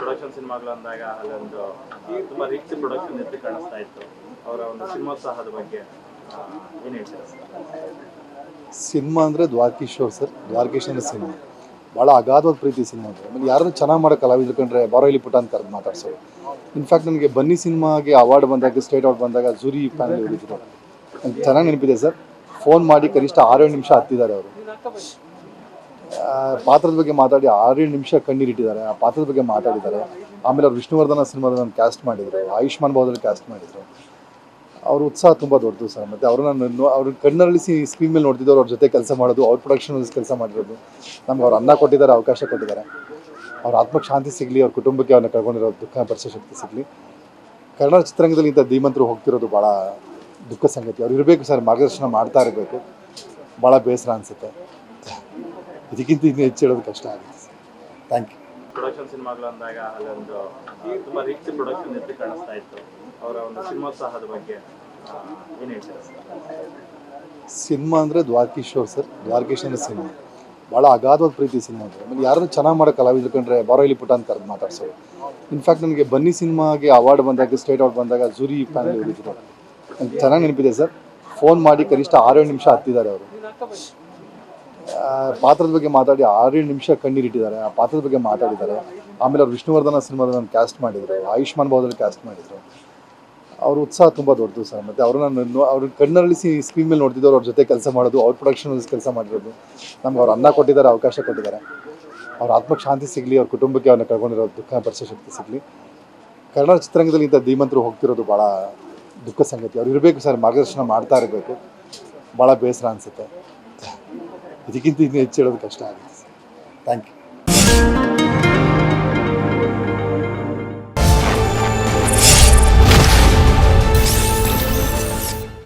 Production ಸಿನಿಮಾಗಳು ಅಂದಾಗ ಅಲ್ಲೊಂದು ತುಂಬಾ ರಿಚ್ ಪ್ರೊಡಕ್ಷನ್ ಎದ್ದು ಕಾಣಿಸ್ತಾ ಇತ್ತು. ಅವರ ಒಂದು ಸಿನಿಮೋತ್ಸಾಹದ ಬಗ್ಗೆ ಏನ್ ಹೇಳ್ತೀರಾ ಸಿನಿಮಾ ಅಂದರೆ ದ್ವಾರಕೀಶ್ವರ್ ಸರ್. ದ್ವಾರಕೀಶನ ಸಿನಿಮಾ ಭಾಳ ಅಗಾಧವಾದ ಪ್ರೀತಿ ಸಿನಿಮಾ ಅದು. ಆಮೇಲೆ ಯಾರನ್ನು ಚೆನ್ನಾಗಿ ಮಾಡೋ ಕಲಾವಿದ್ರು ಕಂಡ್ರೆ ಬಾರೋಲಿ ಪುಟ ಅಂತ ಕರೆದು ಮಾತಾಡ್ಸೋರು. ಇನ್ಫ್ಯಾಕ್ಟ್ ನನಗೆ ಬನ್ನಿ ಸಿನಿಮಾಗೆ ಅವಾರ್ಡ್ ಬಂದಾಗ ಸ್ಟೇಟ್ ಅವಾರ್ಡ್ ಬಂದಾಗ ಜೂರಿ ಪ್ಯಾನಲ್ ಹೋಗಿದ್ರು ನನಗೆ ಚೆನ್ನಾಗಿ ನೆನಪಿದೆ ಸರ್. ಫೋನ್ ಮಾಡಿ ಕನಿಷ್ಠ ಆರೇಳು ನಿಮಿಷ ಹತ್ತಿದ್ದಾರೆ ಅವರು. ಪಾತ್ರದ ಬಗ್ಗೆ ಮಾತಾಡಿ ಆರೇಳು ನಿಮಿಷ ಕಣ್ಣೀರಿಟ್ಟಿದ್ದಾರೆ ಆ ಪಾತ್ರದ ಬಗ್ಗೆ ಮಾತಾಡಿದ್ದಾರೆ. ಆಮೇಲೆ ಅವ್ರು ವಿಷ್ಣುವರ್ಧನ ಸಿನಿಮಾದಲ್ಲಿ ಕ್ಯಾಸ್ಟ್ ಮಾಡಿದರು. ಆಯುಷ್ಮಾನ್ ಭಾವದಲ್ಲಿ ಕ್ಯಾಸ್ಟ್ ಮಾಡಿದರು. ಅವ್ರ ಉತ್ಸಾಹ ತುಂಬ ದೊಡ್ಡದು ಸರ್. ಮತ್ತು ಅವ್ರನ್ನ ನಾನು ಅವ್ರ ಕಣ್ಣರಳಿಸಿ ಸ್ಕ್ರೀನ್ ಮೇಲೆ ನೋಡ್ತಿದ್ದವ್ರು ಅವ್ರ ಜೊತೆ ಕೆಲಸ ಮಾಡೋದು, ಅವ್ರ ಪ್ರೊಡಕ್ಷನ್ ಕೆಲಸ ಮಾಡಿರೋದು. ನಮ್ಗೆ ಅವ್ರು ಅನ್ನ ಕೊಟ್ಟಿದ್ದಾರೆ, ಅವಕಾಶ ಕೊಟ್ಟಿದ್ದಾರೆ. ಅವ್ರ ಆತ್ಮಕ್ಕೆ ಶಾಂತಿ ಸಿಗಲಿ, ಅವ್ರ ಕುಟುಂಬಕ್ಕೆ ಅವ್ರನ್ನ ಕಳ್ಕೊಂಡಿರೋ ದುಃಖ ಭರಿಸೋ ಶಕ್ತಿ ಸಿಗಲಿ. ಕನ್ನಡ ಚಿತ್ರರಂಗದಲ್ಲಿ ಇಂಥ ಧೀಮಂತರು ಹೋಗ್ತಿರೋದು ಭಾಳ ದುಃಖ ಸಂಗತಿ. ಅವ್ರು ಇರಬೇಕು ಸರ್, ಮಾರ್ಗದರ್ಶನ ಮಾಡ್ತಾ ಇರಬೇಕು. ಭಾಳ ಬೇಸರ ಅನಿಸುತ್ತೆ. ಇದಕ್ಕಿಂತ ಇನ್ನು ಹೆಚ್ಚು ಹೇಳೋದು ಕಷ್ಟ ಆಗುತ್ತೆ. ಸರ್ ಥ್ಯಾಂಕ್ ಯು ಪ್ರೊಡಕ್ಷನ್ ಸಿನಿಮಾಗಳು ಅಂದಾಗ ಅಲ್ಲೊಂದು ತುಂಬ ರಿಚ್ ಪ್ರೊಡಕ್ಷನ್ ಎದ್ದು ಕಾಣಿಸ್ತಾ ಇತ್ತು. ಅವರ ಒಂದು ಸಿನಿಮೋತ್ಸಾಹದ ಬಗ್ಗೆ ಏನು ಹೇಳ್ತೀರಾ ಸರ್? ಸಿನಿಮಾ ಅಂದರೆ ದ್ವಾರಕೀಶ್ವರ್ ಸರ್ ದ್ವಾರಕೀಶನ ಸಿನಿಮಾ. ಭಾಳ ಅಗಾಧವಾದ ಪ್ರೀತಿ ಸಿನಿಮಾ ಅದು. ಆಮೇಲೆ ಯಾರನ್ನು ಚೆನ್ನಾಗಿ ಮಾಡೋ ಕಲಾವಿದ್ರು ಕಂಡ್ರೆ ಬಾರೋಲಿ ಪುಟ ಅಂತ ಕರೆದು ಮಾತಾಡ್ಸೋದು ಇನ್ಫ್ಯಾಕ್ಟ್ ನನಗೆ ಬನ್ನಿ ಸಿನಿಮಾಗೆ ಅವಾರ್ಡ್ ಬಂದಾಗ ಸ್ಟೇಟ್ ಅವಾರ್ಡ್ ಬಂದಾಗ ಜೂರಿ ಪ್ಯಾನಲ್ ಹೋಗಿದ್ದರು ನಂಗೆ ಚೆನ್ನಾಗಿ ನೆನಪಿದೆ ಸರ್. ಫೋನ್ ಮಾಡಿ ಕನಿಷ್ಠ ಆರೇಳು ನಿಮಿಷ ಹತ್ತಿದ್ದಾರೆ ಅವರು. ಪಾತ್ರದ ಬಗ್ಗೆ ಮಾತಾಡಿ ಆರೇಳು ನಿಮಿಷ ಕಣ್ಣೀರಿಟ್ಟಿದ್ದಾರೆ ಆ ಪಾತ್ರದ ಬಗ್ಗೆ ಮಾತಾಡಿದ್ದಾರೆ. ಆಮೇಲೆ ಅವ್ರು ವಿಷ್ಣುವರ್ಧನ ಸಿನಿಮಾದಲ್ಲಿ ಕ್ಯಾಸ್ಟ್ ಮಾಡಿದರು. ಆಯುಷ್ಮಾನ್ ಭಾವದಲ್ಲಿ ಕ್ಯಾಸ್ಟ್ ಮಾಡಿದರು. ಅವ್ರ ಉತ್ಸಾಹ ತುಂಬ ದೊಡ್ಡದು ಸರ್. ಮತ್ತು ಅವ್ರನ್ನ ನಾನು ಅವ್ರ ಕಣ್ಣಲ್ಲಿ ಸ್ಕ್ರೀನ್ ಮೇಲೆ ನೋಡ್ತಿದ್ದವ್ರು ಅವ್ರ ಜೊತೆ ಕೆಲಸ ಮಾಡೋದು, ಅವ್ರ ಪ್ರೊಡಕ್ಷನ್ ಕೆಲಸ ಮಾಡಿರೋದು. ನಮ್ಗೆ ಅವ್ರು ಅನ್ನ ಕೊಟ್ಟಿದ್ದಾರೆ, ಅವಕಾಶ ಕೊಟ್ಟಿದ್ದಾರೆ. ಅವ್ರ ಆತ್ಮಕ್ಕೆ ಶಾಂತಿ ಸಿಗಲಿ, ಅವ್ರ ಕುಟುಂಬಕ್ಕೆ ಅವ್ರನ್ನ ಕಳ್ಕೊಂಡಿರೋ ದುಃಖ ಭರಿಸೋ ಶಕ್ತಿ ಸಿಗಲಿ. ಕನ್ನಡ ಚಿತ್ರರಂಗದಲ್ಲಿ ಇಂಥ ಧೀಮಂತರು ಹೋಗ್ತಿರೋದು ಭಾಳ ದುಃಖ ಸಂಗತಿ. ಅವ್ರು ಇರಬೇಕು ಸರ್, ಮಾರ್ಗದರ್ಶನ ಮಾಡ್ತಾ ಇರಬೇಕು. ಭಾಳ ಬೇಸರ ಅನಿಸುತ್ತೆ. ಇದಕ್ಕಿಂತ ಇನ್ನು ಹೆಚ್ಚು ಹೇಳೋದು ಕಷ್ಟ ಆಗುತ್ತೆ. Thank you